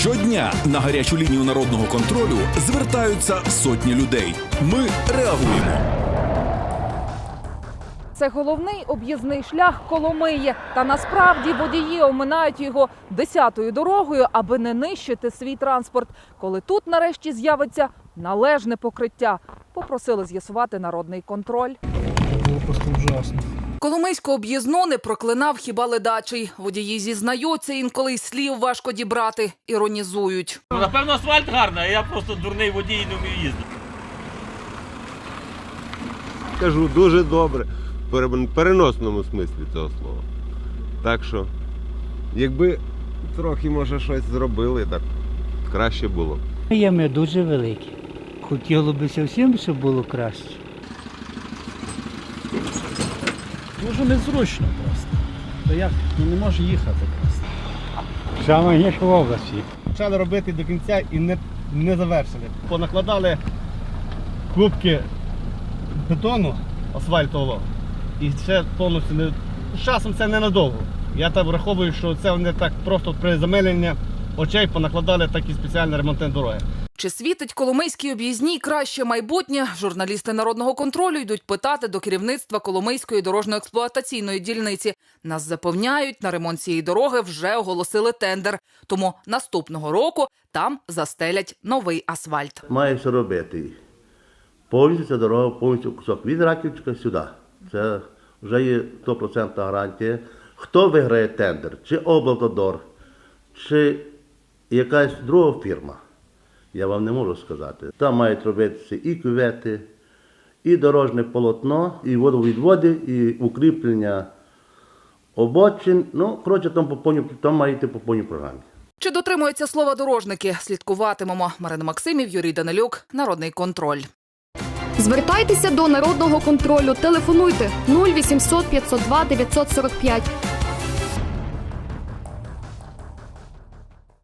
Щодня на гарячу лінію народного контролю звертаються сотні людей. Ми реагуємо. Це головний об'їзний шлях Коломиї. Та насправді водії оминають його десятою дорогою, аби не нищити свій транспорт. Коли тут нарешті з'явиться належне покриття, попросили з'ясувати народний контроль. Було просто ужасно. Коломийську об'їзну не проклинав хіба ледачий. Водії зізнаються, інколи й слів важко дібрати, іронізують. Ну, Напевно, асфальт гарний, а я просто дурний водій і не вмію їздити. Кажу, дуже добре. В переносному смислі цього слова. Так що, якби трохи, може, щось зробили, так краще було. Ями дуже великі. Хотілося б всім, щоб було краще. Дуже незручно просто. То як ну, не може їхати просто. Саме в області. почали робити до кінця і не, не завершили. Понакладали клубки бетону асфальтового і ще повністю не часом це ненадовго. Я так враховую, що це вони так просто при замиленні очей понакладали такі спеціальні ремонтні дороги. Чи світить Коломийській об'їзній краще майбутнє? Журналісти народного контролю йдуть питати до керівництва Коломийської дорожньо-експлуатаційної дільниці. Нас запевняють, на ремонт цієї дороги вже оголосили тендер. Тому наступного року там застелять новий асфальт. має все робити. Повністю ця дорога, повністю кусок від Раківчика сюди. Це вже є 100% гарантія. Хто виграє тендер? Чи облавтодор, чи якась друга фірма? Я вам не можу сказати. Там мають робитися і кювети, і дорожне полотно, і водовідводи, і укріплення обочин. Ну, коротше, там, по повній- там має йти по повній програмі. Чи дотримуються слова дорожники? Слідкуватимемо. Марина Максимів, Юрій Данилюк, Народний контроль. Звертайтеся до народного контролю. Телефонуйте 0800 502 945